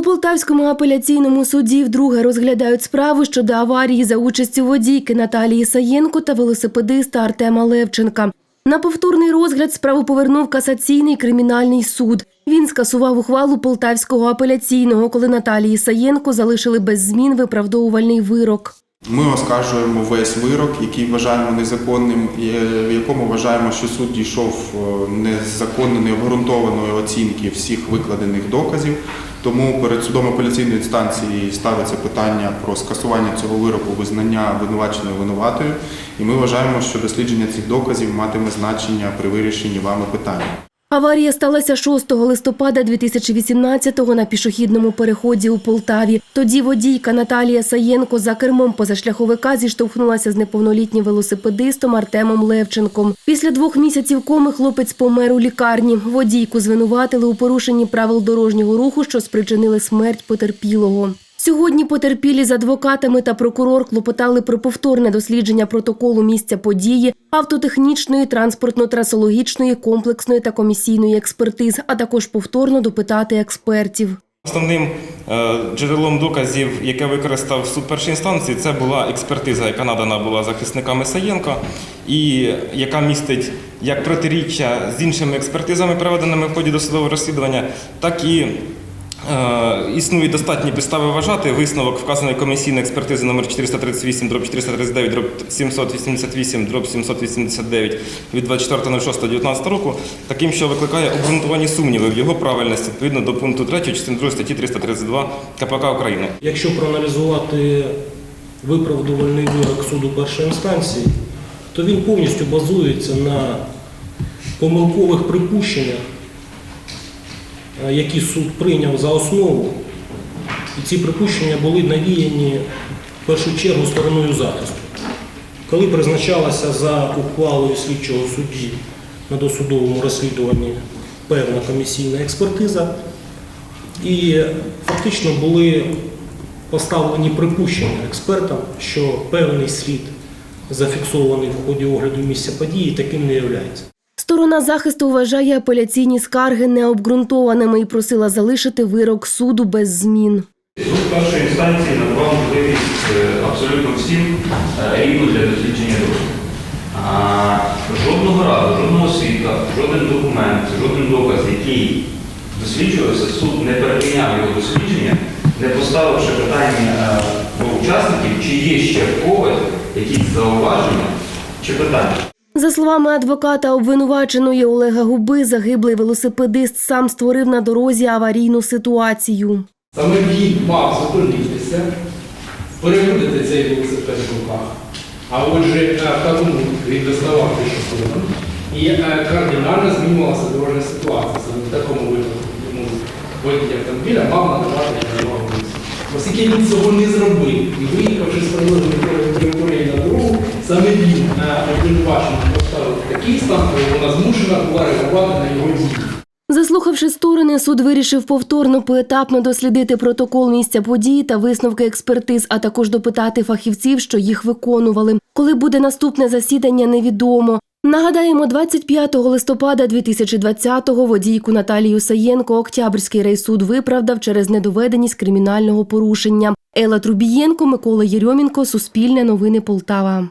У Полтавському апеляційному суді вдруге розглядають справу щодо аварії за участю водійки Наталії Саєнко та велосипедиста Артема Левченка. На повторний розгляд справу повернув касаційний кримінальний суд. Він скасував ухвалу Полтавського апеляційного, коли Наталії Саєнко залишили без змін виправдовувальний вирок. Ми оскаржуємо весь вирок, який вважаємо незаконним, е, в якому вважаємо, що суд дійшов е, незаконно необґрунтованої оцінки всіх викладених доказів. Тому перед судом апеляційної інстанції ставиться питання про скасування цього вироку, визнання винуваченою винуватою. І ми вважаємо, що дослідження цих доказів матиме значення при вирішенні вами питання. Аварія сталася 6 листопада 2018-го на пішохідному переході у Полтаві. Тоді водійка Наталія Саєнко за кермом позашляховика зіштовхнулася з неповнолітнім велосипедистом Артемом Левченком. Після двох місяців коми хлопець помер у лікарні. Водійку звинуватили у порушенні правил дорожнього руху, що спричинили смерть потерпілого. Сьогодні потерпілі з адвокатами та прокурор клопотали про повторне дослідження протоколу місця події, автотехнічної, транспортно-трасологічної, комплексної та комісійної експертиз, а також повторно допитати експертів. Основним е, джерелом доказів, яке використав суд першої інстанції, це була експертиза, яка надана була захисниками Саєнка, і яка містить як протиріччя з іншими експертизами, проведеними в ході досудового розслідування, так і е, існують достатні підстави вважати висновок вказаної комісійної експертизи номер 438 дроб 439 дроб 788 дроб 789 від 24.06.19 року, таким, що викликає обґрунтовані сумніви в його правильності відповідно до пункту 3 частини 2 статті 332 КПК України. Якщо проаналізувати виправдувальний вирок суду першої інстанції, то він повністю базується на помилкових припущеннях, які суд прийняв за основу. І ці припущення були навіяні в першу чергу стороною захисту. Коли призначалася за ухвалою слідчого судді на досудовому розслідуванні певна комісійна експертиза, і фактично були поставлені припущення експертам, що певний слід зафіксований в ході огляду місця події таким не являється. Сторона захисту вважає апеляційні скарги необґрунтованими і просила залишити вирок суду без змін. Суд першої інстанції надавав можливість е, абсолютно всім е, рівно для дослідження. А Жодного разу, жодного свідка, жоден документ, жоден доказ, який досліджувався, суд не перепиняв його дослідження, не поставивши питання е, до учасників, чи є ще в когось якісь зауваження чи питання. За словами адвоката обвинуваченої Олега Губи, загиблий велосипедист сам створив на дорозі аварійну ситуацію. Саме він мав зупинитися, переводити цей велосипед в руках, а отже, е, тому він доставав пішоходом, і е, кардинально змінювалася дорожня ситуація. В такому випадку йому водій автомобіля мав надавати допомогу. Оскільки він цього не зробив, і виїхавши з природної території на дорогу, саме він е, обвинувачений стан, коли вона змушена була на його дії. Заслухавши сторони, суд вирішив повторно поетапно дослідити протокол місця події та висновки експертиз, а також допитати фахівців, що їх виконували. Коли буде наступне засідання, невідомо. Нагадаємо, 25 листопада 2020-го водійку Наталію Саєнко Октябрьський райсуд виправдав через недоведеність кримінального порушення. Елла Трубієнко, Микола Єрьомінко, Суспільне новини Полтава.